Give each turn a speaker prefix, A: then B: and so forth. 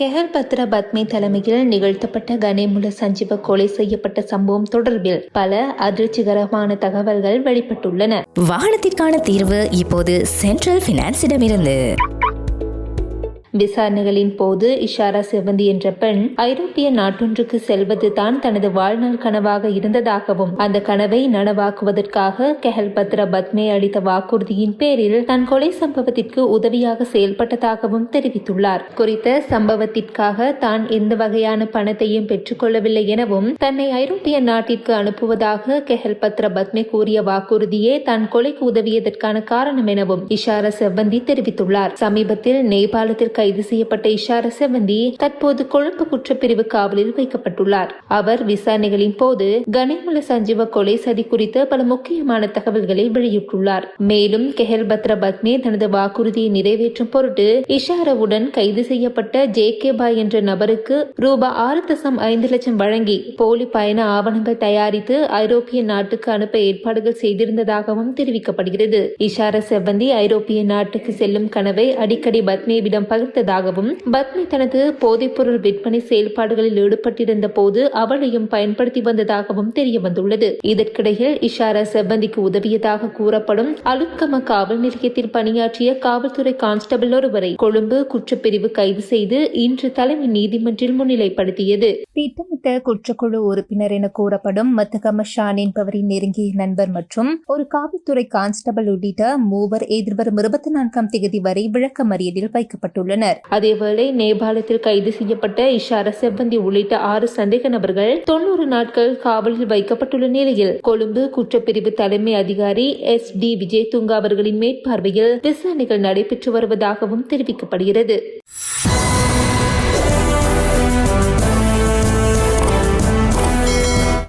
A: Kegel பத்ர பத்மி தலைமையில் நிகழ்த்தப்பட்ட கனேமுல சஞ்சீவ கொலை செய்யப்பட்ட சம்பவம் தொடர்பில் பல அதிர்ச்சிகரமான தகவல்கள் வெளிப்பட்டுள்ளன.
B: வாகனத்திற்கான தீர்வு இப்போது சென்ட்ரல் பினான்ஸிடமிருந்து
A: விசாரணைகளின் போது இஷாரா செவந்தி என்ற பெண் ஐரோப்பிய நாட்டொன்றுக்கு செல்வது தான் தனது வாழ்நாள் கனவாக இருந்ததாகவும் அந்த கனவை நனவாக்குவதற்காக கெஹல் பத்ர பத்மே அளித்த வாக்குறுதியின் பேரில் தன் கொலை சம்பவத்திற்கு உதவியாக செயல்பட்டதாகவும் தெரிவித்துள்ளார். குறித்த சம்பவத்திற்காக தான் எந்த வகையான பணத்தையும் பெற்றுக்கொள்ளவில்லை எனவும் தன்னை ஐரோப்பிய நாட்டிற்கு அனுப்புவதாக கெஹல் பத்ர பத்மே கூறிய வாக்குறுதியே தான் கொலைக்கு உதவியதற்கான காரணம் எனவும் இஷாரா செவ்வந்தி தெரிவித்துள்ளார். சமீபத்தில் நேபாளத்திற்கு கைது செய்யப்பட்ட இஷார செவந்தி தற்போது கொழும்பு குற்றப்பிரிவு காவலில் வைக்கப்பட்டுள்ளார். அவர் விசாரணைகளின் போது கனிமுல சஞ்சீவ கொலை சதி குறித்த பல முக்கியமான தகவல்களை வெளியிட்டுள்ளார். மேலும் கெஹல் பத்ர பத்மே தனது வாக்குறுதியை நிறைவேற்றும் பொருட்டு இஷாரவுடன் கைது செய்யப்பட்ட ஜே கே பாய் என்ற நபருக்கு ரூபாய் ஆறு தசம் ஐந்து லட்சம் வழங்கி போலி பயண ஆவணங்கள் தயாரித்து ஐரோப்பிய நாட்டுக்கு அனுப்ப ஏற்பாடுகள் செய்திருந்ததாகவும் தெரிவிக்கப்படுகிறது. இஷார செவ்வந்தி ஐரோப்பிய நாட்டுக்கு செல்லும் கனவை அடிக்கடி பத்மேவிடம் பகிர்ந்து பகிர்ந்ததாகவும் பத்மி தனது போதைப்பொருள் விற்பனை செயல்பாடுகளில் ஈடுபட்டிருந்த போது அவளையும் பயன்படுத்தி வந்ததாகவும் தெரிய வந்துள்ளது இதற்கிடையில் இஷாரா செவ்வந்திக்கு உதவியதாக கூறப்படும் அலுத்கம காவல் நிலையத்தில் பணியாற்றிய காவல்துறை கான்ஸ்டபிள் ஒருவரை கொழும்பு குற்றப்பிரிவு கைது செய்து இன்று தலைமை நீதிமன்றில் முன்னிலைப்படுத்தியது. திட்டமிட்ட குற்றக்குழு உறுப்பினர் என கூறப்படும் மத்தகம ஷான் என்பவரின் நெருங்கிய நண்பர் மற்றும் ஒரு காவல்துறை கான்ஸ்டபிள் உள்ளிட்ட மூவர் எதிர்வரும் இருபத்தி நான்காம் தேதி வரை விளக்கமறியலில் வைக்கப்பட்டுள்ளனர். அதேவேளை நேபாளத்தில் கைது செய்யப்பட்ட இஷார செவ்வந்தி உள்ளிட்ட ஆறு சந்தேக நபர்கள் தொன்னூறு நாட்கள் காவலில் வைக்கப்பட்டுள்ள நிலையில் கொழும்பு குற்றப்பிரிவு தலைமை அதிகாரி எஸ் டி விஜய் துங்கா அவர்களின் மேற்பார்வையில் விசாரணைகள் நடைபெற்று வருவதாகவும் தெரிவிக்கப்படுகிறது.